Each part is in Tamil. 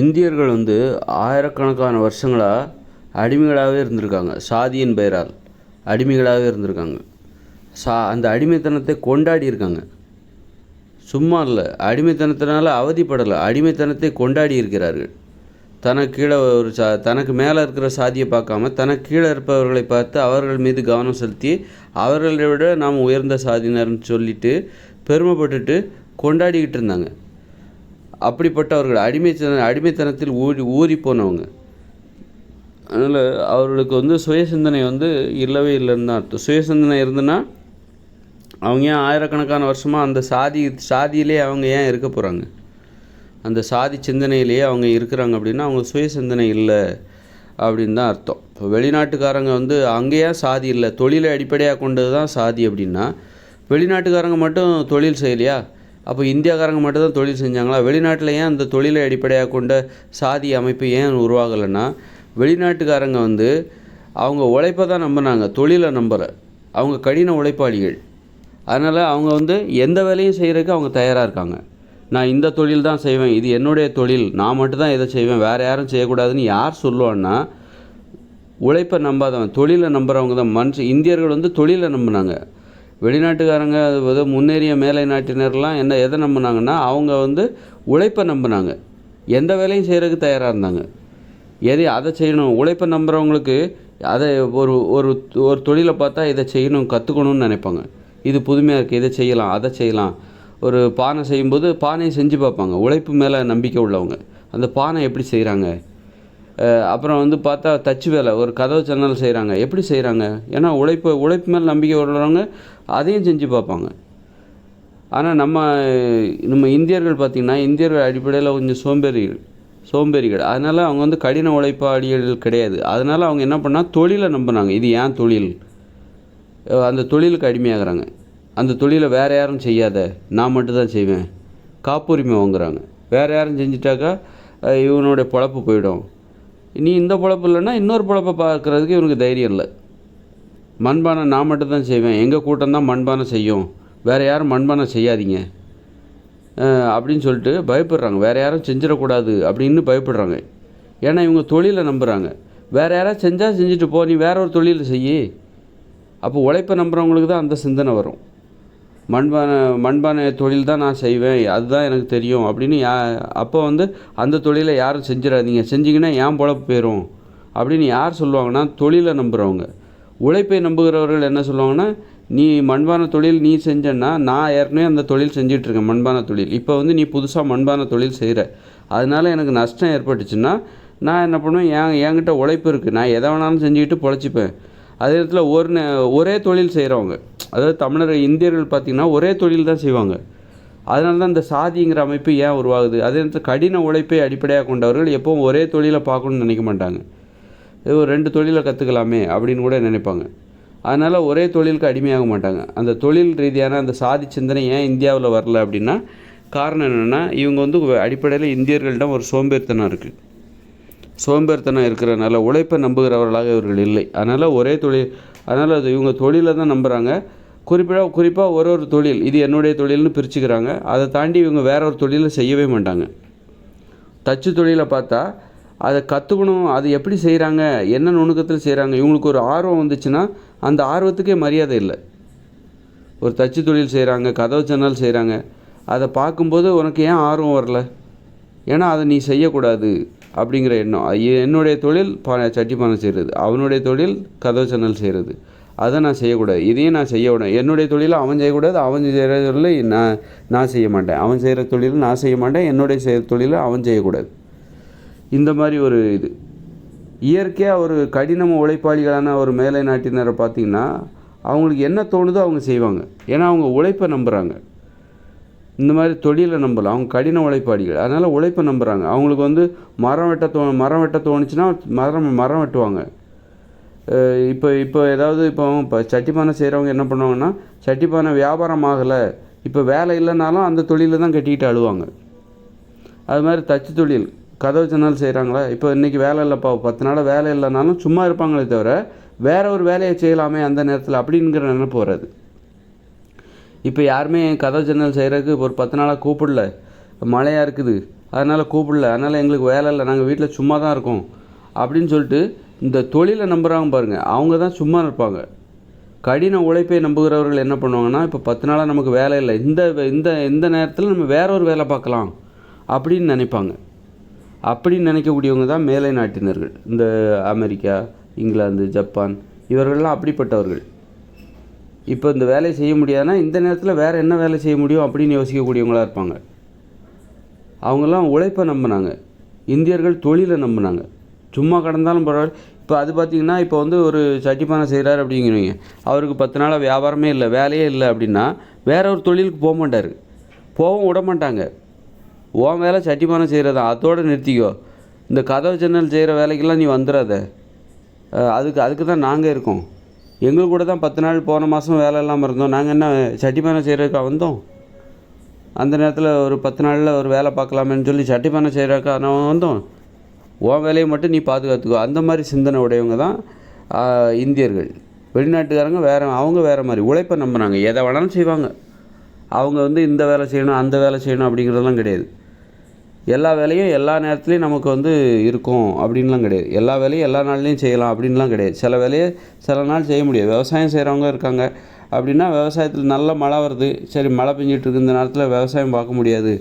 இந்தியர்கள் வந்து ஆயிரக்கணக்கான வருஷங்களாக அடிமைகளாகவே இருந்திருக்காங்க. சாதியின் பெயரால் அடிமைகளாகவே இருந்திருக்காங்க. சா அந்த அடிமைத்தனத்தை கொண்டாடி இருக்காங்க சும்மா இல்லை அடிமைத்தனத்தினால் அவதிப்படலை அடிமைத்தனத்தை கொண்டாடி இருக்கிறார்கள் தனக்கு கீழே ஒரு சா தனக்கு மேலே இருக்கிற சாதியை பார்க்காம தனக்கு கீழே இருப்பவர்களை பார்த்து அவர்கள் மீது கவனம் செலுத்தி அவர்களை விட நாம் உயர்ந்த சாதியினர்னு சொல்லிட்டு பெருமைப்பட்டுட்டு கொண்டாடிக்கிட்டு இருந்தாங்க. அப்படிப்பட்டவர்கள் அடிமைத்தன அடிமைத்தனத்தில் ஊறி ஊறி போனவங்க. அதனால் அவர்களுக்கு வந்து சுய சிந்தனை வந்து இல்லவே இல்லைன்னு தான் அர்த்தம். சுய சிந்தனை இருந்துன்னா அவங்க ஏன் ஆயிரக்கணக்கான வருஷமாக அந்த சாதி சாதியிலே அவங்க ஏன் இருக்க போகிறாங்க அந்த சாதி சிந்தனையிலேயே அவங்க இருக்கிறாங்க அப்படின்னா அவங்க சுய சிந்தனை இல்லை அப்படின்னு தான் அர்த்தம். இப்போ வெளிநாட்டுக்காரங்க வந்து அங்கேயே சாதி இல்லை. தொழிலை அடிப்படையாக கொண்டது தான் சாதி அப்படின்னா வெளிநாட்டுக்காரங்க மட்டும் தொழில் செய்யலையா? அப்போ இந்தியாக்காரங்க மட்டும் தான் தொழில் செஞ்சாங்களா? வெளிநாட்டில் ஏன் அந்த தொழிலை அடிப்படையாக கொண்ட சாதி அமைப்பு ஏன் உருவாகலைன்னா வெளிநாட்டுக்காரங்க வந்து அவங்க உழைப்பை தான் நம்பினாங்க தொழிலை நம்பலை. அவங்க கடின உழைப்பாளிகள். அதனால் அவங்க வந்து எந்த வேலையும் செய்கிறதுக்கு அவங்க தயாராக இருக்காங்க. நான் இந்த தொழில் தான் செய்வேன் இது என்னுடைய தொழில் நான் மட்டும் தான் இதை செய்வேன் வேறு யாரும் செய்யக்கூடாதுன்னு யார் சொல்லுவான்னா உழைப்பை நம்பாதவன் தொழிலை நம்புறவங்க தான். மனுஷன் இந்தியர்கள் வந்து தொழிலை நம்பினாங்க. வெளிநாட்டுக்காரங்க அது முன்னேறிய மேலை நாட்டினர்லாம் என்ன எதை நம்பினாங்கன்னா அவங்க வந்து உழைப்பை நம்பினாங்க. எந்த வேலையும் செய்கிறதுக்கு தயாராக இருந்தாங்க. எதை அதை செய்யணும். உழைப்பை நம்புகிறவங்களுக்கு அதை ஒரு ஒரு ஒரு தொழிலை பார்த்தா இதை செய்யணும் கற்றுக்கணும்னு நினைப்பாங்க. இது புதுமையாக இருக்குது இதை செய்யலாம் அதை செய்யலாம். ஒரு பானை செய்யும்போது பானையை செஞ்சு பார்ப்பாங்க. உழைப்பு மேலே நம்பிக்கை உள்ளவங்க. அந்த பானை எப்படி செய்கிறாங்க அப்புறம் வந்து பார்த்தா தச்சு வேலை ஒரு கதவு ஜன்னல் செய்கிறாங்க எப்படி செய்கிறாங்க ஏன்னா உழைப்பு உழைப்பு மேலே நம்பிக்கை உள்ளவங்க அதையும் செஞ்சு பார்ப்பாங்க. ஆனால் நம்ம நம்ம இந்தியர்கள் பார்த்திங்கன்னா இந்தியர்கள் அடிப்படையில் கொஞ்சம் சோம்பேறிகள் சோம்பேறிகள். அதனால் அவங்க வந்து கடின உழைப்பாளிகள் கிடையாது. அதனால் அவங்க என்ன பண்ணால் தொழிலை நம்பினாங்க இது ஏன் தொழில்? அந்த தொழிலுக்கு அடிமையாகிறாங்க. அந்த தொழிலை வேறு யாரும் செய்யாத நான் மட்டும் தான் செய்வேன். காப்புரிமை வாங்குறாங்க. வேறு யாரும் செஞ்சிட்டாக்கா இவனுடைய பொழப்பு போயிடும். நீ இந்த பொழப்பு இல்லைன்னா இன்னொரு பொழப்பை பார்க்குறதுக்கு இவனுக்கு தைரியம் இல்லை. மண்பானை நான் மட்டும் தான் செய்வேன். எங்கள் கூட்டம் தான் மண்பானை செய்யும். வேறு யாரும் மண்பானை செய்யாதீங்க. அப்படின்னு சொல்லிட்டு பயப்படுறாங்க. வேறு யாரும் செஞ்சிடக்கூடாது அப்படின்னு பயப்படுறாங்க. ஏன்னா இவங்க தொழிலை நம்புகிறாங்க வேறு யாராவது செஞ்சால் செஞ்சுட்டு போ. நீ வேற ஒரு தொழிலை செய்யி. அப்போ உழைப்பை நம்புறவங்களுக்கு தான் அந்த சிந்தனை வரும். மண்பானை மண்பானை தொழில் தான் நான் செய்வேன் அதுதான் எனக்கு தெரியும் அப்படின்னு யா அப்போ வந்து அந்த தொழிலை யாரும் செஞ்சிடாதீங்க செஞ்சிங்கன்னா ஏன் பொழப்பு போயிடும் அப்படின்னு யார் சொல்லுவாங்கன்னா தொழிலை நம்புகிறவங்க உழைப்பை நம்புகிறவர்கள் என்ன சொல்லுவாங்கன்னா நீ மண்பானை தொழில் நீ செஞ்சேன்னா நான் ஏற்கனவே அந்த தொழில் செஞ்சிட்ருக்கேன் மண்பானை தொழில். இப்போ வந்து நீ புதுசாக மண்பானை தொழில் செய்கிற அதனால் எனக்கு நஷ்டம் ஏற்பட்டுச்சுன்னா நான் என்ன பண்ணுவேன்? என் என்கிட்ட உழைப்பு இருக்குது நான் எதை வேணாலும் செஞ்சுக்கிட்டு பொழைச்சிப்பேன். அதே நேரத்தில் ஒரு ஒரே தொழில் செய்கிறவங்க அதாவது தமிழர் இந்தியர்கள் பார்த்திங்கன்னா ஒரே தொழில் தான் செய்வாங்க. அதனால தான் இந்த சாதிங்கிற அமைப்பு ஏன் உருவாகுது? அதே நேரத்தில் கடின உழைப்பை அடிப்படையாக கொண்டவர்கள் எப்போவும் ஒரே தொழிலை பார்க்கணும்னு நினைக்க மாட்டாங்க. ஏதோ ஒரு ரெண்டு தொழிலை கற்றுக்கலாமே அப்படின்னு கூட நினைப்பாங்க. அதனால் ஒரே தொழிலுக்கு அடிமையாக மாட்டாங்க. அந்த தொழில் ரீதியான அந்த சாதி சிந்தனை ஏன் இந்தியாவில் வரல அப்படின்னா காரணம் என்னென்னா இவங்க வந்து அடிப்படையில் இந்தியர்களிடம் ஒரு சோம்பேறித்தனம் இருக்குது சோம்பேறித்தனம் இருக்கிறனால உழைப்பை நம்புகிறவர்களாக இவர்கள் இல்லை. அதனால் ஒரே தொழில் அதனால் அது இவங்க தொழிலை தான் நம்புகிறாங்க குறிப்பிடாக குறிப்பாக ஒரு ஒரு தொழில் இது என்னுடைய தொழில்னு பிரிச்சுக்கிறாங்க. அதை தாண்டி இவங்க வேற ஒரு தொழிலை செய்யவே மாட்டாங்க. தச்சு தொழிலை பார்த்தா அதை கற்றுக்கணும் அது எப்படி செய்கிறாங்க என்ன நுணுக்கத்தில் செய்கிறாங்க இவங்களுக்கு ஒரு ஆர்வம் வந்துச்சுன்னா அந்த ஆர்வத்துக்கே மரியாதை இல்லை. ஒரு தச்சு தொழில் செய்கிறாங்க கதவு ஜன்னல் செய்கிறாங்க அதை பார்க்கும்போது உனக்கு ஏன் ஆர்வம் வரல? ஏன்னா அதை நீ செய்யக்கூடாது. அப்படிங்கிற எண்ணம். என்னுடைய தொழில் பா சட்டி பானை செய்கிறது அவனுடைய தொழில் கதவு சன்னல் செய்கிறது அதை நான் செய்யக்கூடாது. இதையும் நான் செய்யக்கூடாது என்னுடைய தொழிலை அவன் செய்யக்கூடாது அவன் செய்கிற தொழிலை நான் நான் செய்ய மாட்டேன். அவன் செய்கிற தொழிலை நான் செய்ய மாட்டேன். என்னுடைய செய்கிற தொழிலை அவன் செய்யக்கூடாது. இந்த மாதிரி ஒரு இது. இயற்கையாக ஒரு கடினம் உழைப்பாளிகளான ஒரு மேலை நாட்டினரை பார்த்திங்கன்னா அவங்களுக்கு என்ன தோணுதோ அவங்க செய்வாங்க. ஏன்னா அவங்க உழைப்பை நம்புகிறாங்க இந்த மாதிரி தொழிலை நம்பலாம் அவங்க கடின உழைப்பாளிகள். அதனால் உழைப்பை நம்புகிறாங்க அவங்களுக்கு வந்து மரம் வெட்ட தோ மரம் வெட்ட தோணுச்சுன்னா மரம் மரம் வெட்டுவாங்க. இப்போ இப்போ ஏதாவது இப்போ இப்போ சட்டிப்பானை செய்கிறவங்க என்ன பண்ணுவாங்கன்னா சட்டிப்பானை வியாபாரம் ஆகலை. இப்போ வேலை இல்லைனாலும் அந்த தொழிலை தான் கட்டிக்கிட்டு அழுவாங்க. அது மாதிரி தச்சு தொழில். கதவு ஜன்னல் செய்கிறாங்களா இப்போ இன்றைக்கி வேலை இல்லைப்பா. பத்து நாள் வேலை இல்லைனாலும் சும்மா இருப்பாங்களே தவிர வேற ஒரு வேலையை செய்யலாமே அந்த நேரத்தில் அப்படிங்கிற நினைப்பு வராது. இப்போ யாருமே கதவு ஜன்னல் செய்கிறதுக்கு இப்போ ஒரு பத்து நாளாக கூப்பிடல. மழையாக இருக்குது. அதனால் கூப்பிடல. அதனால் எங்களுக்கு வேலை இல்லை. நாங்கள் வீட்டில் சும்மா தான் இருக்கோம். அப்படின்னு சொல்லிட்டு இந்த தொழிலை நம்புகிறாங்க பாருங்கள் அவங்க தான் சும்மா இருப்பாங்க. கடின உழைப்பை நம்புகிறவர்கள் என்ன பண்ணுவாங்கன்னா இப்போ பத்து நாளாக நமக்கு வேலை இல்லை. இந்த இந்த இந்த நேரத்தில் நம்ம வேற ஒரு வேலை பார்க்கலாம் அப்படின்னு நினைப்பாங்க. அப்படின்னு நினைக்கக்கூடியவங்க தான் மேலை நாட்டினர்கள். இந்த அமெரிக்கா இங்கிலாந்து ஜப்பான் இவர்கள்லாம் அப்படிப்பட்டவர்கள். இப்போ இந்த வேலையை செய்ய முடியாதுன்னா இந்த நேரத்தில் வேறு என்ன வேலை செய்ய முடியும் அப்படின்னு யோசிக்கக்கூடியவங்களா இருப்பாங்க. அவங்கெல்லாம் உழைப்பை நம்பினாங்க. இந்தியர்கள் தொழிலை நம்பினாங்க. சும்மா கடந்தாலும் பரவாயில்ல. இப்போ அது பார்த்திங்கன்னா இப்போ வந்து ஒரு சட்டிப்பானை செய்கிறார் அப்படிங்கிறீங்க. அவருக்கு பத்து நாளாக வியாபாரமே இல்லை வேலையே இல்லை அப்படின்னா வேற ஒரு தொழிலுக்கு போக மாட்டார். போகவும் விட மாட்டாங்க. உன் வேலை சட்டிப்பானை செய்கிறதா அதோடு நிறுத்திக்கோ. இந்த கதவு ஜன்னல் செய்கிற வேலைக்கெல்லாம் நீ வந்துடாத அதுக்கு அதுக்கு தான் நாங்கள் இருக்கோம். எங்களுக்கு கூட தான் பத்து நாள் போன மாதம் வேலை இல்லாமல் இருந்தோம். நாங்கள் என்ன சட்டிப்பானை செய்கிறதுக்கா வந்தோம்? அந்த நேரத்தில் ஒரு பத்து நாளில் ஒரு வேலை பார்க்கலாமேன்னு சொல்லி சட்டிப்பானை செய்கிறக்கா நான் வந்தோம். உன் வேலையை மட்டும் நீ பாதுகாத்துக்கோ. அந்த மாதிரி சிந்தனை உடையவங்க தான் இந்தியர்கள். வெளிநாட்டுக்காரங்க வேறு அவங்க வேறு மாதிரி உழைப்பை நம்பினாங்க எதை வேணாலும் செய்வாங்க. அவங்க வந்து இந்த வேலை செய்யணும் அந்த வேலை செய்யணும் அப்படிங்கிறதெல்லாம் கிடையாது. எல்லா வேலையும் எல்லா நேரத்துலையும் நமக்கு வந்து இருக்கும் அப்படின்லாம் கிடையாது. எல்லா வேலையும் எல்லா நாள்லேயும் செய்யலாம் அப்படின்லாம் கிடையாது. சில வேலையை சில நாள் செய்ய முடியாது. விவசாயம் செய்கிறவங்க இருக்காங்க. அப்படின்னா விவசாயத்தில் நல்ல மழை வருது. சரி மழை பெஞ்சிட்ருக்கு இந்த நேரத்தில் விவசாயம் பார்க்க முடியாது.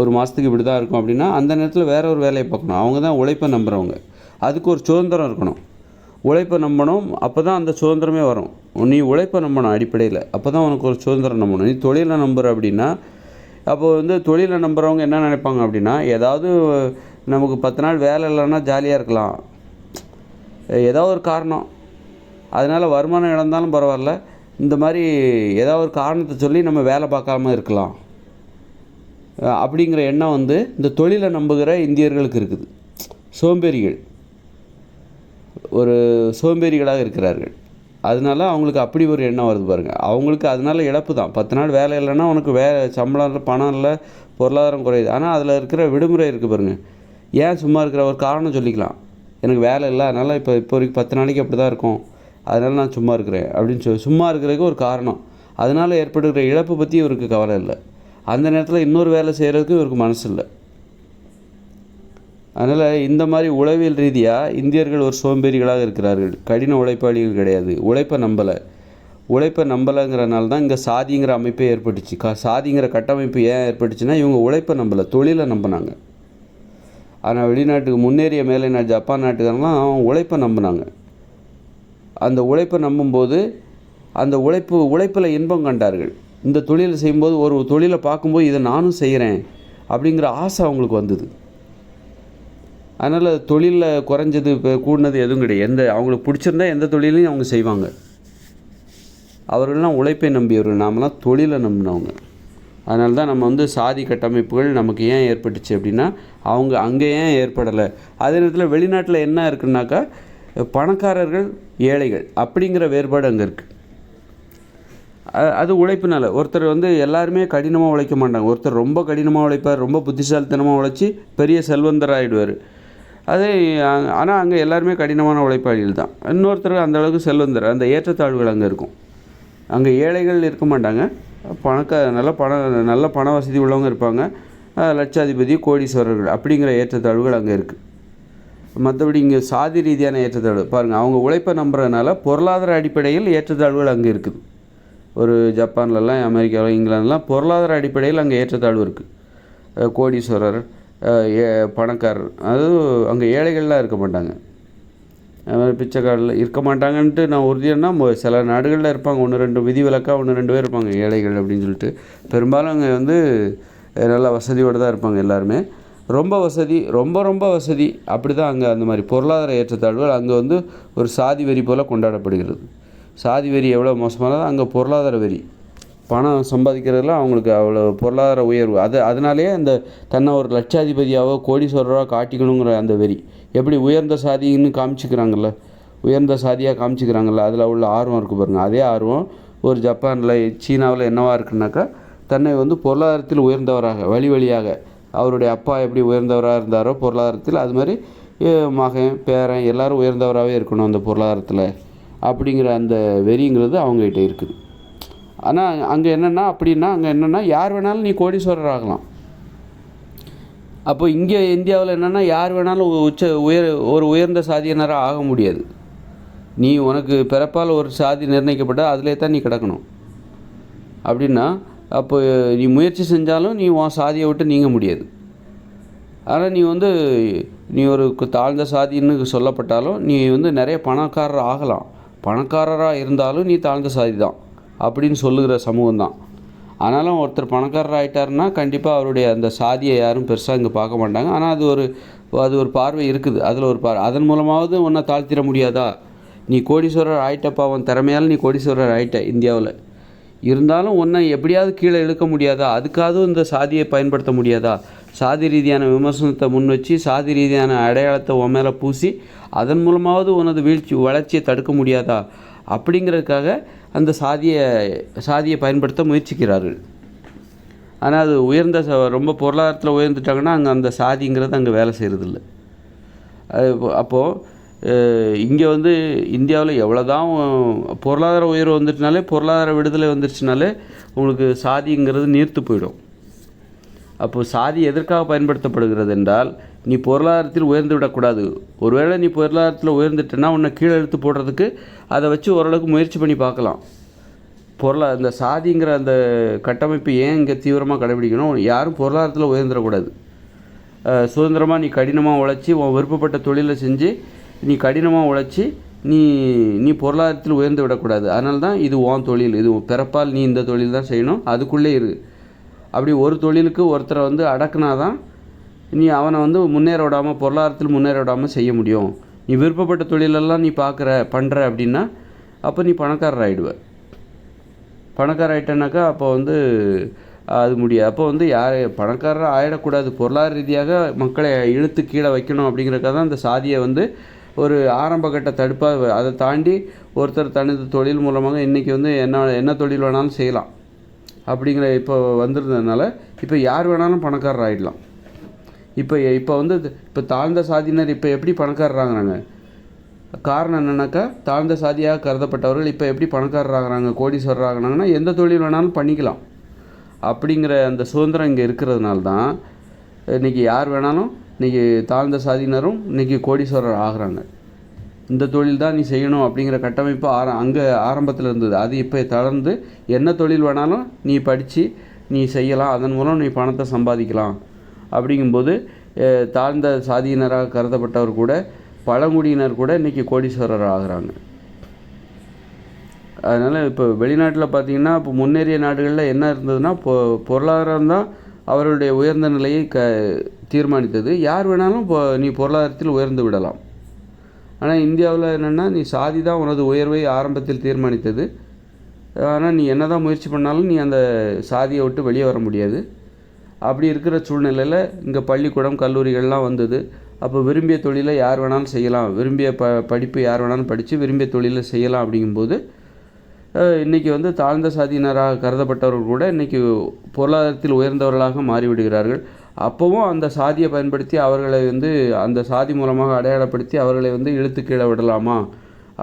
ஒரு மாதத்துக்கு இப்படி தான் இருக்கும் அப்படின்னா அந்த நேரத்தில் வேறு ஒரு வேலையை பார்க்கணும். அவங்க தான் உழைப்பை நம்புகிறவங்க அதுக்கு ஒரு சுதந்திரம் இருக்கணும். உழைப்பை நம்பணும். அப்போ தான் அந்த சுதந்திரமே வரும். நீ உழைப்பை நம்பணும் அடிப்படையில். அப்போ தான் உனக்கு ஒரு சுதந்திரம் நம்பணும். நீ தொழிலை நம்புற அப்படின்னா அப்போது வந்து தொழிலை நம்புகிறவங்க என்ன நினைப்பாங்க அப்படின்னா ஏதாவது நமக்கு பத்து நாள் வேலை இல்லைன்னா ஜாலியாக இருக்கலாம். ஏதாவது ஒரு காரணம். அதனால் வருமானம் இழந்தாலும் பரவாயில்ல. இந்த மாதிரி ஏதாவது ஒரு காரணத்தை சொல்லி நம்ம வேலை பார்க்காம இருக்கலாம். அப்படிங்கிற எண்ணம் வந்து இந்த தொழிலை நம்புகிற இந்தியர்களுக்கு இருக்குது. சோம்பேறிகள். ஒரு சோம்பேறிகளாக இருக்கிறார்கள். அதனால அவங்களுக்கு அப்படி ஒரு எண்ணம் வருது பாருங்கள் அவங்களுக்கு அதனால இழப்பு தான். பத்து நாள் வேலை இல்லைன்னா உனக்கு வே சம்பளம் இல்லை பணம் இல்லை பொருளாதாரம் குறையுது. ஆனால் அதில் இருக்கிற விடுமுறை இருக்குது பாருங்கள் ஏன் சும்மா இருக்கிற ஒரு காரணம் சொல்லிக்கலாம். எனக்கு வேலை இல்லை அதனால் இப்போ இப்போ வரைக்கும் பத்து நாளைக்கு அப்படி தான் இருக்கும். அதனால நான் சும்மா இருக்கிறேன் அப்படின்னு சொல்லி சும்மா இருக்கிறதுக்கு ஒரு காரணம். அதனால் ஏற்படுகிற இழப்பு பற்றி இவருக்கு கவலை இல்லை. அந்த நேரத்தில் இன்னொரு வேலை செய்கிறதுக்கு இவருக்கு மனசு இல்லை. அதனால் இந்த மாதிரி உளவியல் ரீதியாக இந்தியர்கள் ஒரு சோம்பேறிகளாக இருக்கிறார்கள். கடின உழைப்பாளிகள் கிடையாது. உழைப்பை நம்பலை. உழைப்பை நம்பலைங்கிறனால தான் இங்கே சாதிங்கிற அமைப்பே ஏற்பட்டுச்சு. க சாதிங்கிற கட்டமைப்பு ஏன் ஏற்பட்டுச்சுன்னா இவங்க உழைப்பை நம்பலை. தொழிலை நம்பினாங்க. ஆனால் வெளிநாட்டுக்கு முன்னேறிய மேலை நாட்டு ஜப்பான் நாட்டுக்காரங்களாம் உழைப்பை நம்பினாங்க. அந்த உழைப்பை நம்பும்போது அந்த உழைப்பு உழைப்பில் இன்பம் கண்டார்கள். இந்த தொழிலை செய்யும்போது ஒரு தொழிலை பார்க்கும்போது இதை நானும் செய்கிறேன் அப்படிங்கிற ஆசை அவங்களுக்கு வந்தது. அதனால் தொழிலில் குறைஞ்சது இப்போ கூடினது எதுவும் கிடையாது. எந்த அவங்களுக்கு பிடிச்சிருந்தா எந்த தொழிலையும் அவங்க செய்வாங்க. அவர்கள்லாம் உழைப்பை நம்பியவர்கள். நாமெல்லாம் தொழிலை நம்பினவங்க. அதனால தான் நம்ம வந்து சாதி கட்டமைப்புகள் நமக்கு ஏன் ஏற்பட்டுச்சு அப்படின்னா அவங்க அங்கே ஏன் ஏற்படலை? அதே நேரத்தில் வெளிநாட்டில் என்ன இருக்குன்னாக்கா பணக்காரர்கள் ஏழைகள் அப்படிங்கிற வேறுபாடு அங்கே இருக்குது அது உழைப்பினால. ஒருத்தர் வந்து எல்லாருமே கடினமாக உழைக்க மாட்டாங்க. ஒருத்தர் ரொம்ப கடினமாக உழைப்பார் ரொம்ப புத்திசாலித்தனமாக உழைச்சி பெரிய செல்வந்தர் ஆகிடுவார் அதே ஆனால் அங்கே எல்லாருமே கடினமான உழைப்பாளிகள் தான். இன்னொருத்தர் அந்த அளவுக்கு செல்வந்தர் அந்த ஏற்றத்தாழ்வுகள் அங்கே இருக்கும். அங்கே ஏழைகள் இருக்க மாட்டாங்க. பணக்க நல்ல பண நல்ல பண வசதி உள்ளவங்க இருப்பாங்க. லட்சாதிபதி கோடீஸ்வரர்கள் அப்படிங்கிற ஏற்றத்தாழ்வுகள் அங்கே இருக்குது மற்றபடி இங்கே சாதி ரீதியான ஏற்றத்தாழ்வு. பாருங்கள் அவங்க உழைப்பை நம்புறதுனால பொருளாதார அடிப்படையில் ஏற்றத்தாழ்வுகள் அங்கே இருக்குது. ஒரு ஜப்பான்லலாம் அமெரிக்காவில் இங்கிலாந்துலாம் பொருளாதார அடிப்படையில் அங்கே ஏற்றத்தாழ்வு இருக்குது கோடீஸ்வரர் ஏ- பணக்காரர். அது அங்கே ஏழைகள்லாம் இருக்க மாட்டாங்க. அது மாதிரி பிச்சைக்காரில் இருக்க மாட்டாங்கன்ட்டு நான் உறுதியானா சில நாடுகளில் இருப்பாங்க. ஒன்று ரெண்டு விதி விலக்கா ஒன்று ரெண்டு பேர் இருப்பாங்க. ஏழைகள் அப்படின்னு சொல்லிட்டு. பெரும்பாலும் அங்கே வந்து நல்லா வசதியோடு தான் இருப்பாங்க எல்லாருமே. ரொம்ப வசதி ரொம்ப ரொம்ப வசதி. அப்படி தான் அங்கே அந்த மாதிரி பொருளாதார ஏற்றத்தாழ்வுகள் அங்கே வந்து ஒரு சாதி வெறி போல் கொண்டாடப்படுகிறது. சாதி வெறி எவ்வளோ மோசமானதோ அங்கே பொருளாதார வெறி. பணம் சம்பாதிக்கிறதுல அவங்களுக்கு அவ்வளோ பொருளாதார உயர்வு. அது அதனாலேயே அந்த தன்னை ஒரு லட்சாதிபதியாவோ கோடீஸ்வரராக காட்டிக்கணுங்கிற அந்த வெறி. எப்படி உயர்ந்த சாதின்னு காமிச்சிக்கிறாங்கல்ல? உயர்ந்த சாதியாக காமிச்சிக்கிறாங்கல்ல? அதில் உள்ள ஆர்வம் இருக்குது பாருங்கள் அதே ஆர்வம் ஒரு ஜப்பானில் சீனாவில் என்னவாக இருக்குனாக்கா தன்னை வந்து பொருளாதாரத்தில் உயர்ந்தவராக வழி வழியாக அவருடைய அப்பா எப்படி உயர்ந்தவராக இருந்தாரோ பொருளாதாரத்தில் அது மாதிரி மகன் பேரன் எல்லோரும் உயர்ந்தவராகவே இருக்கணும் அந்த பொருளாதாரத்தில். அப்படிங்கிற அந்த வெறிங்கிறது அவங்ககிட்ட இருக்குது. ஆனால் அங்கே என்னென்னா அப்படின்னா அங்கே என்னென்னா யார் வேணாலும் நீ கோடீஸ்வரர் ஆகலாம் அப்போ இங்கே இந்தியாவில் என்னென்னா யார் வேணாலும் உச்ச உயர் ஒரு உயர்ந்த சாதியினராக ஆக முடியாது. நீ உனக்கு பிறப்பால் ஒரு சாதி நிர்ணயிக்கப்பட்ட அதிலே தான் நீ கிடக்கணும். அப்படின்னா அப்போ நீ முயற்சி செஞ்சாலும் நீ உன் சாதியை விட்டு நீங்க முடியாது. ஆனால் நீ வந்து நீ ஒரு தாழ்ந்த சாதின்னு சொல்லப்பட்டாலும் நீ வந்து நிறைய பணக்காரர் ஆகலாம். பணக்காரராக இருந்தாலும் நீ தாழ்ந்த சாதி தான். அப்படின்னு சொல்லுகிற சமூகம் தான் ஆனாலும் ஒருத்தர் பணக்காரர் ஆயிட்டாருன்னா கண்டிப்பாக அவருடைய அந்த சாதியை யாரும் பெருசாக இங்கே பார்க்க மாட்டாங்க. ஆனால் அது ஒரு அது ஒரு பார்வை இருக்குது. அதில் ஒரு பார் அதன் மூலமாவது ஒன்றை தாழ்த்திட முடியாதா? நீ கோடீஸ்வரர் ஆயிட்டப்பா அவன் திறமையால் நீ கோடீஸ்வரர் ஆயிட்ட இந்தியாவில். இருந்தாலும் உன்னை எப்படியாவது கீழே இழுக்க முடியாதா? அதுக்காவது இந்த சாதியை பயன்படுத்த முடியாதா? சாதி ரீதியான விமர்சனத்தை முன் வச்சு சாதி ரீதியான அடையாளத்தை உன் மேலே பூசி அதன் மூலமாவது உனது வீழ்ச்சி வளர்ச்சியை தடுக்க முடியாதா? அப்படிங்கிறதுக்காக அந்த சாதியை சாதியை பயன்படுத்த முயற்சிக்கிறார்கள். ஆனால் அது உயர்ந்த ச- ரொம்ப பொருளாதாரத்தில் உயர்ந்துட்டாங்கன்னா அங்கே அந்த சாதிங்கிறது அங்கே வேலை செய்கிறதில்ல அது அப்போது இங்கே வந்து இந்தியாவில் எவ்வளோதான் பொருளாதார உயர்வு வந்துட்டுனாலே பொருளாதார விடுதலை வந்துருச்சுனாலே உங்களுக்கு சாதிங்கிறது நீர்த்து போயிடும். அப்போது சாதி எதற்காக பயன்படுத்தப்படுகிறது என்றால் நீ பொருளாதாரத்தில் உயர்ந்து விடக்கூடாது. ஒருவேளை நீ பொருளாதாரத்தில் உயர்ந்துட்டேன்னா உன்னை கீழே எடுத்து போடுறதுக்கு அதை வச்சு ஓரளவுக்கு முயற்சி பண்ணி பார்க்கலாம். பொருளா இந்த சாதிங்கிற அந்த கட்டமைப்பு ஏன் இங்கே தீவிரமாக கடைபிடிக்கணும்? யாரும் பொருளாதாரத்தில் உயர்ந்துடக்கூடாது. சுதந்திரமாக நீ கடினமாக உழைச்சி உன் விருப்பப்பட்ட தொழிலை செஞ்சு நீ கடினமாக உழைச்சி நீ நீ பொருளாதாரத்தில் உயர்ந்து விடக்கூடாது. அதனால தான் இது உன் தொழில். இது பிறப்பால் நீ இந்த தொழில் தான் செய்யணும். அதுக்குள்ளே இரு. அப்படி ஒரு தொழிலுக்கு ஒருத்தரை வந்து அடக்குனா தான் நீ அவனை வந்து முன்னேற விடாமல் பொருளாதாரத்தில் முன்னேற விடாமல் செய்ய முடியும். நீ விருப்பப்பட்ட தொழிலெல்லாம் நீ பார்க்குற பண்ணுற அப்படின்னா அப்போ நீ பணக்காரர் ஆகிடுவ பணக்காரர் ஆகிட்டனாக்கா அப்போ வந்து அது முடியாது. அப்போ வந்து யார் பணக்காரர் ஆகிடக்கூடாது பொருளாதார ரீதியாக மக்களை இழுத்து கீழே வைக்கணும் அப்படிங்கிறக்காக தான் இந்த சாதியை வந்து ஒரு ஆரம்பகட்ட தடுப்பாக அதை தாண்டி ஒருத்தர் தனது தொழில் மூலமாக இன்றைக்கி வந்து என்ன என்ன தொழில் வேணாலும் செய்யலாம். அப்படிங்கிற இப்போ வந்திருந்ததுனால இப்போ யார் வேணாலும் பணக்காரர் ஆகிடலாம் இப்போ இப்போ வந்து இப்போ தாழ்ந்த சாதியினர் இப்போ எப்படி பணக்காரராகிறாங்க? காரணம் என்னென்னாக்கா தாழ்ந்த சாதியாக கருதப்பட்டவர்கள் இப்போ எப்படி பணக்காரர் கோடீஸ்வரராகிறாங்கன்னா எந்த தொழில் வேணாலும் பண்ணிக்கலாம். அப்படிங்கிற அந்த சுதந்திரம் இங்கே இருக்கிறதுனால தான் இன்றைக்கி யார் வேணாலும் இன்றைக்கி தாழ்ந்த சாதியினரும் இன்றைக்கி கோடீஸ்வரர் ஆகிறாங்க. இந்த தொழில் தான் நீ செய்யணும் அப்படிங்கிற கட்டமைப்பு ஆர அங்கே ஆரம்பத்தில் இருந்தது. அது இப்போ தளர்ந்து என்ன தொழில் வேணாலும் நீ படித்து நீ செய்யலாம். அதன் மூலம் நீ பணத்தை சம்பாதிக்கலாம். அப்படிங்கும்போது தாழ்ந்த சாதியினராக கருதப்பட்டவர் கூட பழங்குடியினர் கூட இன்றைக்கி கோடீஸ்வரர் ஆகிறாங்க. அதனால் இப்போ வெளிநாட்டில் பார்த்தீங்கன்னா இப்போ முன்னேறிய நாடுகளில் என்ன இருந்ததுன்னா பொ பொருளாதாரம் தான் அவர்களுடைய உயர்ந்த நிலையை க தீர்மானித்தது. யார் வேணாலும் இப்போ நீ பொருளாதாரத்தில் உயர்ந்து விடலாம். ஆனால் இந்தியாவில் என்னென்னா நீ சாதி தான் உனது உயர்வை ஆரம்பத்தில் தீர்மானித்தது. ஆனால் நீ என்ன தான் முயற்சி பண்ணாலும் நீ அந்த சாதியை விட்டு வெளியே வர முடியாது. அப்படி இருக்கிற சூழ்நிலையில் இங்கே பள்ளிக்கூடம் கல்லூரிகள்லாம் வந்தது. அப்போ விரும்பிய தொழிலை யார் வேணாலும் செய்யலாம். விரும்பிய ப படிப்பு யார் வேணாலும் படித்து விரும்பிய தொழிலை செய்யலாம் அப்படிங்கும்போது இன்றைக்கி இன்னைக்கு வந்து தாழ்ந்த சாதியினராக கருதப்பட்டவர்கள் கூட இன்றைக்கி பொருளாதாரத்தில் உயர்ந்தவர்களாக மாறிவிடுகிறார்கள். அப்போவும் அந்த சாதியை பயன்படுத்தி அவர்களை வந்து அந்த சாதி மூலமாக அடையாளப்படுத்தி அவர்களை வந்து இழுத்து கீழே விடலாமா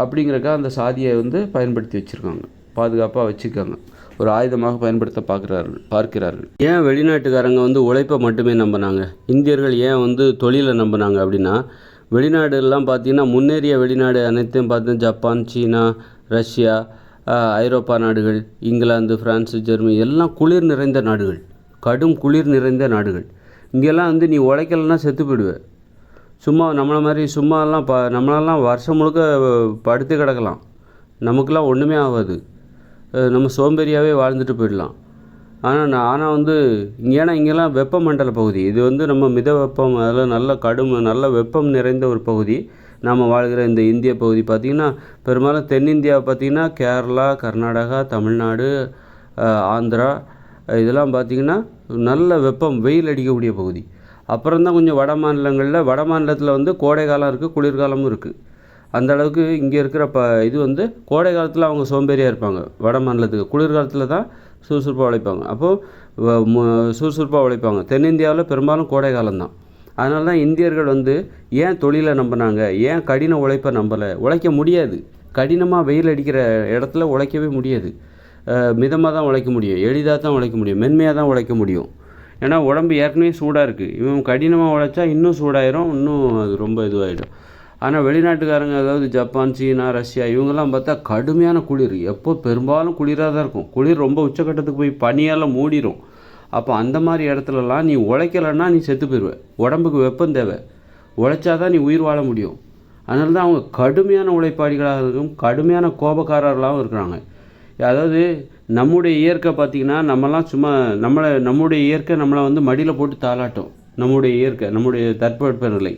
அப்படிங்கிறக்காக அந்த சாதியை வந்து பயன்படுத்தி வச்சுருக்காங்க. பாதுகாப்பாக வச்சுருக்காங்க. ஒரு ஆயுதமாக பயன்படுத்த பார்க்குறார்கள் பார்க்கிறார்கள். ஏன் வெளிநாட்டுக்காரங்க வந்து உழைப்பை மட்டுமே நம்பினாங்க? இந்தியர்கள் ஏன் வந்து தொழிலை நம்பினாங்க அப்படின்னா வெளிநாடுகள்லாம் பார்த்தீங்கன்னா முன்னேறிய வெளிநாடு அனைத்தையும் பார்த்தீங்கன்னா ஜப்பான் சீனா ரஷ்யா ஐரோப்பா நாடுகள் இங்கிலாந்து ஃப்ரான்ஸு ஜெர்மனி எல்லாம் குளிர் நிறைந்த நாடுகள். கடும் குளிர் நிறைந்த நாடுகள். இங்கெல்லாம் வந்து நீ உழைக்கலைன்னா செத்து போயிடுவேன் சும்மா நம்மளை மாதிரி சும்மாலாம் ப நம்மளெல்லாம் வருஷம் முழுக்க படுத்து கிடக்கலாம். நமக்கெல்லாம் ஒன்றுமே ஆகாது. நம்ம சோம்பேறியாகவே வாழ்ந்துட்டு போயிடலாம். ஆனால் நான் ஆனால் வந்து இங்க ஏன்னா இங்கெல்லாம் வெப்பமண்டல பகுதி. இது வந்து நம்ம மித வெப்பம் அதில் நல்ல கடும் நல்ல வெப்பம் நிறைந்த ஒரு பகுதி. நாம் வாழ்கிற இந்த இந்திய பகுதி பார்த்திங்கன்னா பெரும்பாலும் தென்னிந்தியாவை பார்த்திங்கன்னா கேரளா கர்நாடகா தமிழ்நாடு ஆந்திரா இதெல்லாம் பார்த்திங்கன்னா நல்ல வெப்பம் வெயில் அடிக்கக்கூடிய பகுதி. அப்புறம் தான் கொஞ்சம் வட மாநிலங்களில் வட மாநிலத்தில் வந்து கோடைக்காலம் இருக்குது குளிர்காலமும் இருக்குது அந்த அளவுக்கு இங்கே இருக்கிற ப இது வந்து கோடை காலத்தில் அவங்க சோம்பேறியாக இருப்பாங்க. வட மாநிலத்துக்கு. குளிர்காலத்தில் தான் சுறுசுறுப்பாக உழைப்பாங்க. அப்போது சுறுசுறுப்பாக உழைப்பாங்க. தென்னிந்தியாவில் பெரும்பாலும் கோடை காலம்தான் அதனால தான் இந்தியர்கள் வந்து ஏன் தொழிலை நம்பினாங்க? ஏன் கடின உழைப்பை நம்பலை? உழைக்க முடியாது. கடினமாக வெயில் அடிக்கிற இடத்துல உழைக்கவே முடியாது. மிதமாக தான் உழைக்க முடியும். எளிதாக தான் உழைக்க முடியும். மென்மையாக தான் உழைக்க முடியும். ஏன்னா உடம்பு ஏற்கனவே சூடாக இருக்குது இவன் கடினமாக உழைச்சா இன்னும் சூடாயிரும். இன்னும் அது ரொம்ப இதுவாகிடும் ஆனால் வெளிநாட்டுக்காரங்க அதாவது ஜப்பான் சீனா ரஷ்யா இவங்கெல்லாம் பார்த்தா கடுமையான குளிர். எப்போ பெரும்பாலும் குளிராக தான் இருக்கும். குளிர் ரொம்ப உச்சக்கட்டத்துக்கு போய் பனியால் மூடிடும் அப்போ அந்த மாதிரி இடத்துலலாம் நீ உழைக்கலைன்னா நீ செத்து போயிடுவ உடம்புக்கு வெப்பம் தேவை. உழைச்சா தான் நீ உயிர் வாழ முடியும். அதனால தான் அவங்க கடுமையான உழைப்பாளிகளாக இருக்கும். கடுமையான கோபக்காரர்களாகவும் இருக்கிறாங்க. அதாவது நம்முடைய இயற்கை பார்த்திங்கன்னா நம்மலாம் சும்மா நம்மளை நம்முடைய இயற்கை நம்மளை வந்து மடியில் போட்டு தாளாட்டும். நம்முடைய இயற்கை நம்முடைய தட்பவெப்ப நிலை.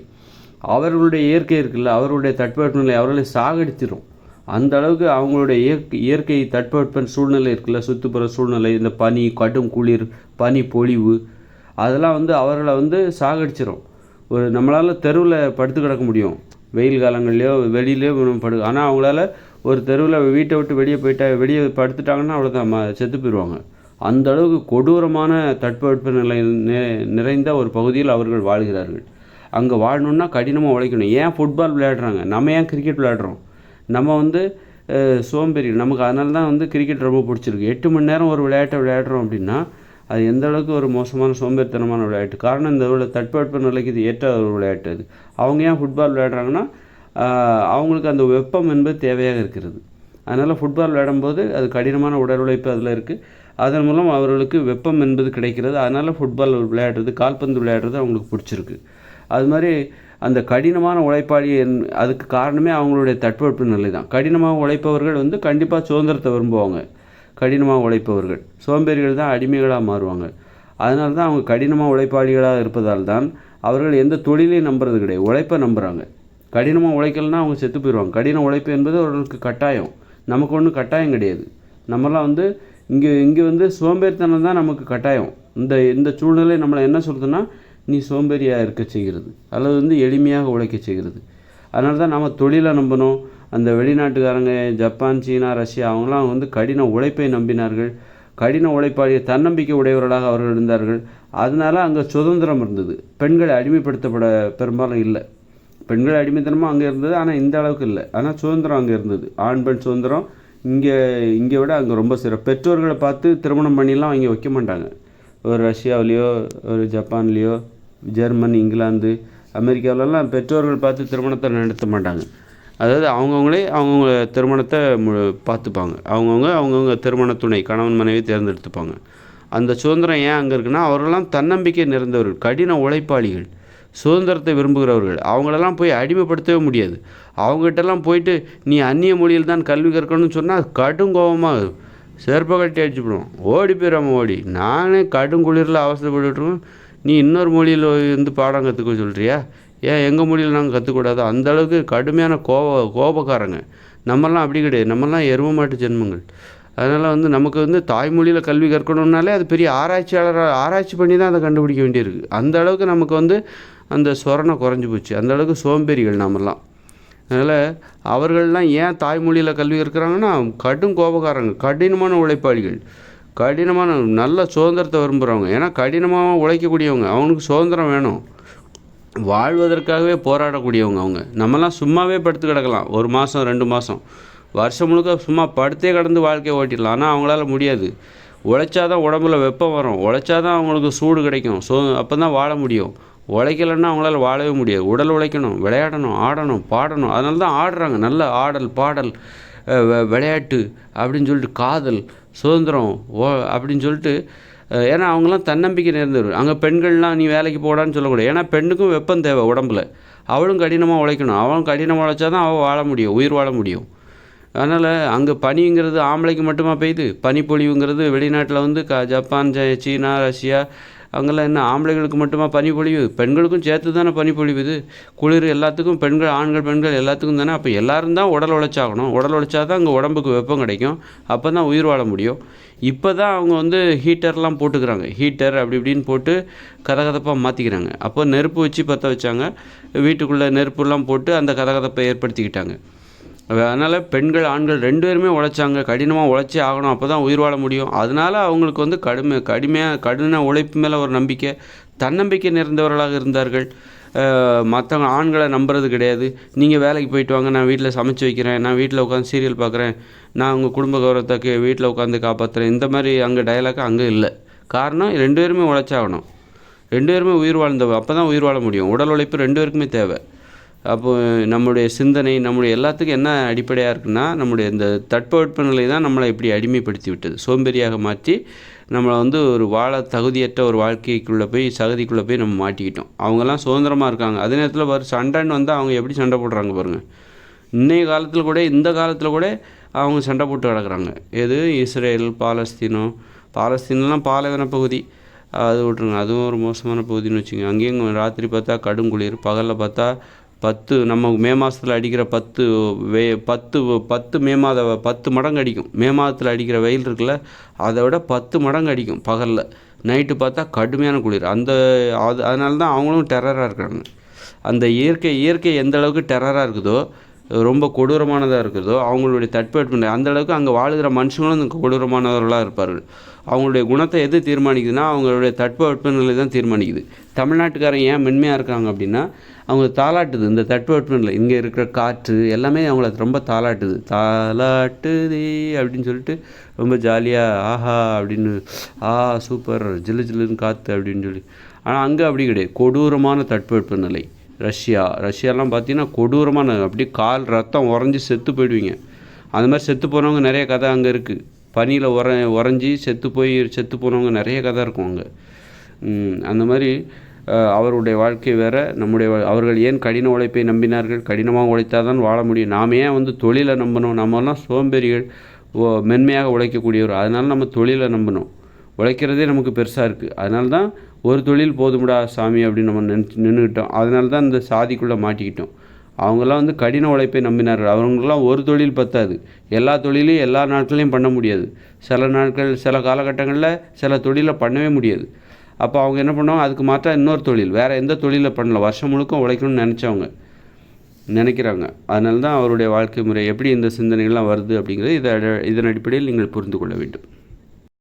அவர்களுடைய இயற்கை இருக்குல்ல அவர்களுடைய தட்பவெப்பநிலை அவர்களை சாகடிச்சிடும் அந்த அளவுக்கு அவங்களுடைய இயற்கை இயற்கை தட்பவெப்ப சூழ்நிலை இருக்குல்ல சுற்றுப்புற சூழ்நிலை இந்த பனி கடும் குளிர் பனி பொழிவு அதெல்லாம் வந்து அவர்களை வந்து சாகடிச்சிடும் ஒரு நம்மளால் தெருவில் படுத்து கிடக்க முடியும். வெயில் காலங்கள்லையோ வெளியிலையோ படு ஆனால் அவங்களால ஒரு தெருவில் வீட்டை விட்டு வெளியே போயிட்டா வெளியே படுத்துட்டாங்கன்னா அவ்வளோதான் ம செத்து போயிடுவாங்க அந்த அளவுக்கு கொடூரமான தட்பவெப்ப நிலை நிறைந்த ஒரு பகுதியில் அவர்கள் வாழ்கிறார்கள். அங்கே வாழணுன்னா கடினமாக உழைக்கணும். ஏன் ஃபுட்பால் விளையாடுறாங்க? நம்ம ஏன் கிரிக்கெட் விளையாடுறோம்? நம்ம வந்து சோம்பேறி. நமக்கு அதனால தான் வந்து கிரிக்கெட் ரொம்ப பிடிச்சிருக்கு. எட்டு மணி நேரம் ஒரு விளையாட்டை விளையாடுறோம் அப்படின்னா அது எந்த அளவுக்கு ஒரு மோசமான சோம்பேறித்தனமான விளையாட்டு? காரணம் இந்த உள்ள தட்பவெப்ப நிலைக்கு இது ஏற்ற ஒரு விளையாட்டு அது. அவங்க ஏன் ஃபுட்பால் விளையாடுறாங்கன்னா அவங்களுக்கு அந்த வெப்பம் என்பது தேவையாக இருக்கிறது. அதனால் ஃபுட்பால் விளையாடும்போது அது கடினமான உடல் உழைப்பு அதில் இருக்குது அதன் மூலம் அவர்களுக்கு வெப்பம் என்பது கிடைக்கிறது. அதனால் ஃபுட்பால் விளையாடுறது கால்பந்து விளையாடுறது அவங்களுக்கு பிடிச்சிருக்கு. அது மாதிரி அந்த கடினமான உழைப்பாளி என்- அதுக்கு காரணமே அவங்களுடைய தட்பவெப்ப நிலை தான் கடினமாக உழைப்பவர்கள் வந்து கண்டிப்பாக சுதந்திரத்தை விரும்புவாங்க. கடினமாக உழைப்பவர்கள். சோம்பேறிகள் தான் அடிமைகளாக மாறுவாங்க. அதனால தான் அவங்க கடினமாக உழைப்பாளிகளாக இருப்பதால் தான் அவர்கள் எந்த தொழிலையும் நம்புறது கிடையாது. உழைப்பை நம்புகிறாங்க கடினமாக உழைக்கலன்னா அவங்க செத்து போயிடுவாங்க. கடின உழைப்பு என்பது அவர்களுக்கு கட்டாயம். நமக்கு ஒன்றும் கட்டாயம் கிடையாது. நம்மலாம் வந்து இங்கே இங்கே வந்து சோம்பேறித்தனம் தான் நமக்கு கட்டாயம். இந்த இந்த சூழ்நிலை நம்மளை என்ன சொல்லுதுன்னா நீ சோம்பேறியாக இருக்க செய்கிறது. அல்லது வந்து எளிமையாக உழைக்க செய்கிறது. அதனால தான் நம்ம தொழிலை நம்பணும். அந்த வெளிநாட்டுக்காரங்க ஜப்பான் சீனா ரஷ்யா அவங்களாம் வந்து கடின உழைப்பை நம்பினார்கள். கடின உழைப்பாளிய தன்னம்பிக்கை உடையவர்களாக அவர்கள் இருந்தார்கள். அதனால அங்கே சுதந்திரம் இருந்தது. பெண்களை அடிமைப்படுத்தப்பட பெரும்பாலும் இல்லை. பெண்கள் அடிமைத்தனமாக அங்கே இருந்தது ஆனால் இந்த அளவுக்கு இல்லை. ஆனால் சுதந்திரம் அங்கே இருந்தது. ஆண் பெண் சுதந்திரம். இங்கே இங்கே விட அங்கே ரொம்ப சிறப்பு. பெற்றோர்களை பார்த்து திருமணம் பண்ணிலாம் அவங்க வைக்க மாட்டாங்க. ஒரு ரஷ்யாவிலேயோ ஒரு ஜப்பான்லேயோ ஜெர்மன் இங்கிலாந்து அமெரிக்காவிலலாம் பெற்றோர்கள் பார்த்து திருமணத்தை நடத்த மாட்டாங்க. அதாவது அவங்கவுங்களே அவங்கவுங்க திருமணத்தை பார்த்துப்பாங்க. அவங்கவுங்க அவங்கவுங்க திருமண துணை கணவன் மனைவி தேர்ந்தெடுத்துப்பாங்க. அந்த சுதந்திரம் ஏன் அங்கே இருக்குன்னா அவர்களெல்லாம் தன்னம்பிக்கை நிறைந்தவர்கள் கடின உழைப்பாளிகள் சுதந்திரத்தை விரும்புகிறவர்கள். அவங்களெல்லாம் போய் அடிமைப்படுத்தவே முடியாது. அவங்ககிட்டலாம் போயிட்டு நீ அந்நிய மொழியில் தான் கல்வி கற்கணும்னு சொன்னால் கடும் கோபமாக செருப்பை கட்டி அடிச்சுப்பிடுவோம் ஓடி போயிடாம ஓடி. நானே கடும் குளிரில் அவசரப்பட்டுருவேன் நீ இன்னொரு மொழியில் இருந்து பாடம் கற்றுக்க சொல்கிறியா ஏன் எங்கள் மொழியில் நாங்கள் கற்றுக்கூடாதோ அந்தளவுக்கு கடுமையான கோப கோபக்காரங்க. நம்மெல்லாம் அப்படி கிடையாது. நம்மெல்லாம் எரும மாட்டு ஜென்மங்கள். அதனால் வந்து நமக்கு வந்து தாய்மொழியில் கல்வி கற்கணுன்னாலே அது பெரிய ஆராய்ச்சியாளராக ஆராய்ச்சி பண்ணி தான் அதை கண்டுபிடிக்க வேண்டியிருக்கு. அந்த அளவுக்கு நமக்கு வந்து அந்த சொரணை குறைஞ்சி போச்சு. அந்த அளவுக்கு சோம்பேறிகள் நாமெல்லாம். அதனால் அவர்கள்லாம் ஏன் தாய்மொழியில் கல்வி கற்கிறாங்கன்னா கடும் கோபக்காரங்க கடினமான உழைப்பாளிகள். கடினமான நல்ல சுதந்திரத்தை விரும்புகிறவங்க ஏன்னா கடினமாக உழைக்கக்கூடியவங்க. அவனுக்கு சுதந்திரம் வேணும். வாழ்வதற்காகவே போராடக்கூடியவங்க அவங்க. நம்மலாம் சும்மாவே படுத்து கிடக்கலாம். ஒரு மாதம் ரெண்டு மாதம் வருஷம் முழுக்க சும்மா படுத்தே கடந்து வாழ்க்கையை ஓட்டிடலாம். ஆனால் அவங்களால முடியாது. உழைச்சாதான் உடம்புல வெப்பம் வரும். உழைச்சாதான் அவங்களுக்கு சூடு கிடைக்கும். ஸோ அப்போ தான் வாழ முடியும். உழைக்கலன்னா அவங்களால வாழவே முடியாது. உடல் உழைக்கணும் விளையாடணும் ஆடணும் பாடணும். அதனால தான் ஆடுறாங்க. நல்ல ஆடல் பாடல். விளையாட்டு அப்படின்னு சொல்லிட்டு காதல் சுதந்திரம் ஓ அப்படின்னு சொல்லிட்டு ஏன்னா அவங்களாம் தன்னம்பிக்கை நேர்ந்தவர் அங்கே பெண்கள்லாம் நீ வேலைக்கு போடான்னு சொல்லக்கூடாது. ஏன்னா பெண்ணுக்கும் வெப்பம் தேவை உடம்புல. அவளும் கடினமாக உழைக்கணும். அவளும் கடினமாக உழைச்சா தான் அவள் வாழ முடியும் உயிர் வாழ முடியும். அதனால் அங்கே பனிங்கிறது ஆம்பளைக்கு மட்டுமா பெய்யுது? பனிப்பொழிவுங்கிறது வெளிநாட்டில் வந்து க ஜப்பான் சீனா ரஷ்யா அங்கெல்லாம் என்ன ஆம்பளைகளுக்கு மட்டுமா பனி பொழிவு பெண்களுக்கும் சேர்த்து தானே பனி பொழிவுது குளிர் எல்லாத்துக்கும் பெண்கள் ஆண்கள் பெண்கள் எல்லாத்துக்கும் தானே? அப்போ எல்லோரும் தான் உடல் உழைச்சாகணும். உடல் உழைச்சா தான் அங்கே உடம்புக்கு வெப்பம் கிடைக்கும். அப்போ தான் உயிர் வாழ முடியும். இப்போ தான் அவங்க வந்து ஹீட்டர்லாம் போட்டுக்கிறாங்க. ஹீட்டர் அப்படி இப்படின்னு போட்டு கதகதப்பாக மாற்றிக்கிறாங்க அப்போ நெருப்பு வச்சு பற்ற வச்சாங்க. வீட்டுக்குள்ளே நெருப்புலாம் போட்டு அந்த கதகதப்பை ஏற்படுத்திக்கிட்டாங்க. அதனால் பெண்கள் ஆண்கள் ரெண்டு பேருமே உழைச்சாங்க. கடினமாக உழைச்சே ஆகணும். அப்போ தான் உயிர் வாழ முடியும். அதனால் அவங்களுக்கு வந்து கடுமை கடுமையாக கடின உழைப்பு மேலே ஒரு நம்பிக்கை. தன்னம்பிக்கை நிறைந்தவர்களாக இருந்தார்கள். மற்றவங்க ஆண்களை நம்புறது கிடையாது. நீங்கள் வேலைக்கு போயிட்டு வாங்க. நான் வீட்டில் சமைச்சு வைக்கிறேன். நான் வீட்டில் உட்காந்து சீரியல் பார்க்குறேன். நான் உங்கள் குடும்ப கௌரவத்தை வீட்டில் உட்காந்து காப்பாற்றுறேன் இந்த மாதிரி அங்கே டயலாக் அங்கே இல்லை. காரணம் ரெண்டு பேருமே உழைச்சாகணும். ரெண்டு பேருமே உயிர் வாழ்ந்தவ அப்போ தான் உயிர் வாழ முடியும். உடல் உழைப்பு ரெண்டு பேருக்குமே தேவை. அப்போ நம்முடைய சிந்தனை நம்முடைய எல்லாத்துக்கும் என்ன அடிப்படையாக இருக்குன்னா நம்முடைய இந்த தட்பவெட்ப நிலை தான் நம்மளை இப்படி அடிமைப்படுத்தி விட்டது சோம்பேறியாக மாற்றி நம்மளை வந்து ஒரு வாழ தகுதியற்ற ஒரு வாழ்க்கைக்குள்ளே போய் சகதிக்குள்ளே போய் நம்ம மாட்டிக்கிட்டோம். அவங்கெல்லாம் சுதந்திரமாக இருக்காங்க. அதே நேரத்தில் பாரு சண்டைன்னு வந்தால் அவங்க எப்படி சண்டை போடுறாங்க பாருங்கள் இன்றைய காலத்தில் கூட இந்த காலத்தில் கூட அவங்க சண்டை போட்டு கிடக்குறாங்க. எது? இஸ்ரேல் பாலஸ்தீனோ? பாலஸ்தீன்லாம் பாலைவன பகுதி. அது விட்ருங்க அதுவும் ஒரு மோசமான பகுதின்னு வச்சுக்கோங்க. அங்கேயும் ராத்திரி பார்த்தா கடும் குளிர் பகலில் பார்த்தா பத்து நம்ம மே மாதத்தில் அடிக்கிற பத்து வே பத்து பத்து மே மாத பத்து மடங்கு அடிக்கும். மே மாதத்தில் அடிக்கிற வெயில் இருக்குல்ல அதை விட பத்து மடங்கு அடிக்கும் பகலில். நைட்டு பார்த்தா கடுமையான குளிர். அந்த அது அதனால தான் அவங்களும் டெரராக இருக்கிறாங்க அந்த இயற்கை இயற்கை எந்த அளவுக்கு டெரராக இருக்குதோ ரொம்ப கொடூரமானதாக இருக்குதோ அவங்களுடைய தட்பவெட்பநிலை அந்த அளவுக்கு அங்கே வாழுகிற மனுஷங்களும் கொடூரமானவர்களாக இருப்பார்கள். அவங்களுடைய குணத்தை எது தீர்மானிக்குதுன்னா அவங்களுடைய தட்பவெட்பநிலை தான் தீர்மானிக்குது. தமிழ்நாட்டுக்காரன் ஏன் மென்மையாக இருக்காங்க அப்படின்னா அவங்க தாளாட்டுது. இந்த தட்பவெட்பநிலை இங்கே இருக்கிற காற்று எல்லாமே அவங்கள ரொம்ப தாளாட்டுது. தாளாட்டுதே அப்படின்னு சொல்லிட்டு ரொம்ப ஜாலியாக ஆஹா அப்படின்னு ஆ சூப்பர் ஜில்லு ஜில்லுன்னு காற்று அப்படின்னு சொல்லி. ஆனால் அங்கே அப்படி கிடையாது. கொடூரமான தட்பவெட்பநிலை ரஷ்யா ரஷ்யாலாம் பார்த்தீங்கன்னா கொடூரமான அப்படியே கால் ரத்தம் உறைஞ்சி செத்து போயிடுவீங்க. அந்த மாதிரி செத்து போனவங்க நிறைய கதை அங்கே இருக்குது பனியில் உர உறைஞ்சி செத்து போய் செத்து போனவங்க நிறைய கதை இருக்கும் அங்கே. அந்த மாதிரி அவருடைய வாழ்க்கை வேறு நம்முடைய அவர்கள் ஏன் கடின உழைப்பை நம்பினார்கள்? கடினமாக உழைத்தால் தான் வாழ முடியும். நாம் ஏன் வந்து தொழிலை நம்பணும்? நம்மலாம் சோம்பேறிகள் ஓ மென்மையாக உழைக்கக்கூடியவர். அதனால் நம்ம தொழிலை நம்பணும். உழைக்கிறதே நமக்கு பெருசாக இருக்குது அதனால தான் ஒரு தொழில் போதும்டா சாமி அப்படின்னு நம்ம நினச்சி நின்றுக்கிட்டோம் அதனால தான் இந்த சாதிக்குள்ளே மாட்டிக்கிட்டோம். அவங்கெல்லாம் வந்து கடின உழைப்பை நம்பினார்கள். அவங்களாம் ஒரு தொழில் பத்தாது. எல்லா தொழிலையும் எல்லா நாட்களையும் பண்ண முடியாது. சில நாட்கள் சில காலகட்டங்களில் சில தொழிலை பண்ணவே முடியாது. அப்போ அவங்க என்ன பண்ணுவாங்க? அதுக்கு மாற்றம் இன்னொரு தொழில். வேறு எந்த தொழிலை பண்ணல. வருஷம் முழுக்க உழைக்கணும்னு நினச்சவங்க நினைக்கிறாங்க. அதனால தான் அவருடைய வாழ்க்கை முறை எப்படி இந்த சிந்தனைகள்லாம் வருது அப்படிங்கிறது இதை இதன் அடிப்படையில் நீங்கள் புரிந்து கொள்ள வேண்டும்.